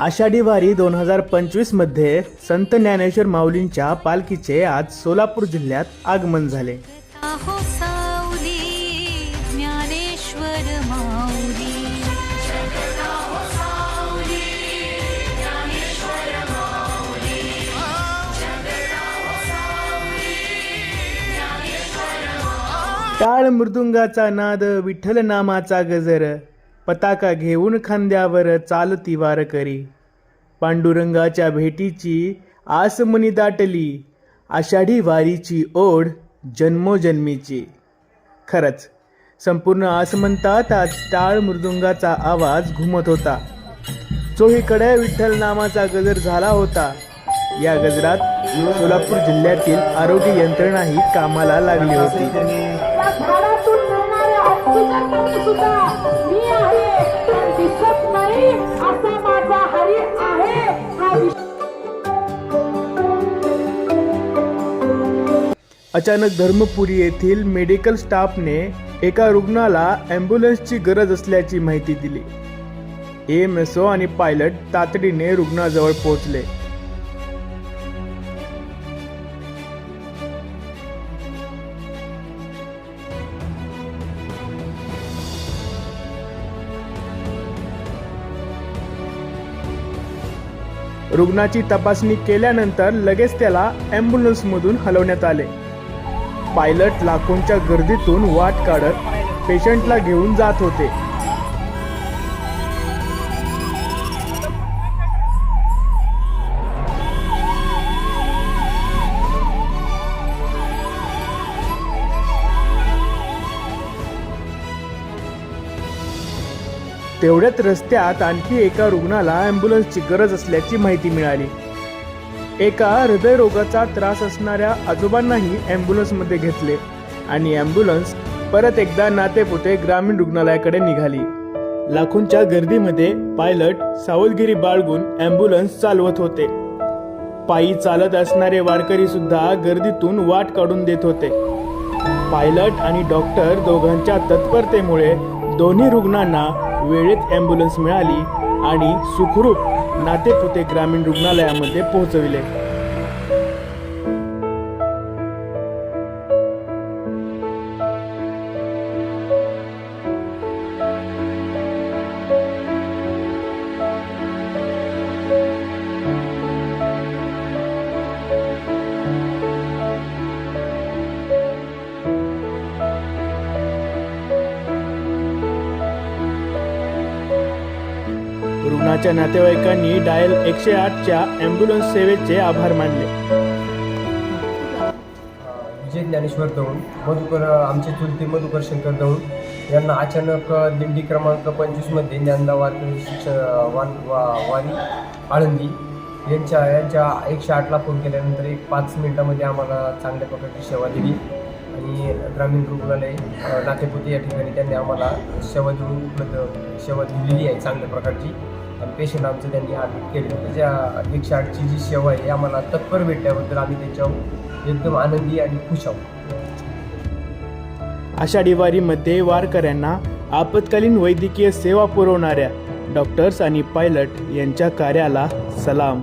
आषाढी वारी दोन हजार पंचवीसमध्ये संत ज्ञानेश्वर माऊलींच्या पालखीचे आज सोलापूर जिल्ह्यात आगमन झाले. टाळ मृदुंगाचा नाद विठ्ठल नामाचा गजर पताका घेऊन खांद्यावर चालती वार करी पांडुरंगाच्या भेटीची आसमनी दाटली. आषाढी वारीची ओढ जन्मोजन्मीची. खरंच संपूर्ण आसमंतात आज टाळ मृदुंगाचा आवाज घुमत होता. चोहीकडे विठ्ठल नामाचा गजर झाला होता. या गजरात सोलापूर जिल्ह्यातील आरोग्य यंत्रणाही कामाला लागली होती. अचानक धर्मपुरी येथील मेडिकल स्टाफने एका रुग्णाला ॲम्ब्युलन्सची गरज असल्याची माहिती दिली. एम एस ओ आणि पायलट तातडीने रुग्णाजवळ पोहोचले. रुग्णाची तपासणी केल्यानंतर लगेच त्याला ॲम्ब्युलन्समधून हलवण्यात आले. पायलट लाखोंच्या गर्दीतून वाट काढत पेशंटला घेऊन जात होते. तेवढ्यात रस्त्यात आणखी एका रुग्णाला ॲम्ब्युलन्सची गरज असल्याची माहिती मिळाली. एका हृदयरोगाचा त्रास असणाऱ्या आजोबांनाही ॲम्ब्युलन्समध्ये घेतले आणि ॲम्ब्युलन्स परत एकदा नातेपुते ग्रामीण रुग्णालयाकडे निघाली. लाखोंच्या गर्दीमध्ये पायलट सावधगिरी बाळगून ॲम्ब्युलन्स चालवत होते. पायी चालत असणारे वारकरी सुद्धा गर्दीतून वाट काढून देत होते. पायलट आणि डॉक्टर दोघांच्या तत्परतेमुळे दोन्ही रुग्णांना वेळेत ॲम्ब्युलन्स मिळाली आणि सुखरूप नातेपुते ग्रामीण रुग्णालयामध्ये पोहोचविले. रुग्णाच्या नातेवाईकांनी डायल एकशे आठच्या ॲम्ब्युलन्स सेवेचे आभार मानले. विजय ज्ञानेश्वर दौंड मधुकर आमचे चुलते मधुकर शंकर दौंड यांना अचानक दिंडी क्रमांक पंचवीसमध्ये ज्ञानदा वारकरी शिक्षण वान वा वारी आळंदी यांच्या यांच्या एकशे आठला फोन केल्यानंतर एक पाच मिनिटामध्ये आम्हाला चांगल्या प्रकारची सेवा दिली. आणि ग्रामीण रुग्णालय नातेपुती या ठिकाणी त्यांनी आम्हाला सेवा देऊन उपलब्ध सेवा दिलेली आहे चांगल्या प्रकारची. पेशंट आमचं त्यांनी ॲडमिट केले. त्याच्या एकशे आठची जी सेवा आहे आम्हाला तत्पर भेटल्याबद्दल आम्ही त्याच्यावर एकदम आनंदी आणि खुश आहोत. आषाढी वारीमध्ये वारकऱ्यांना आपत्कालीन वैद्यकीय सेवा पुरवणाऱ्या डॉक्टर्स आणि पायलट यांच्या कार्याला सलाम.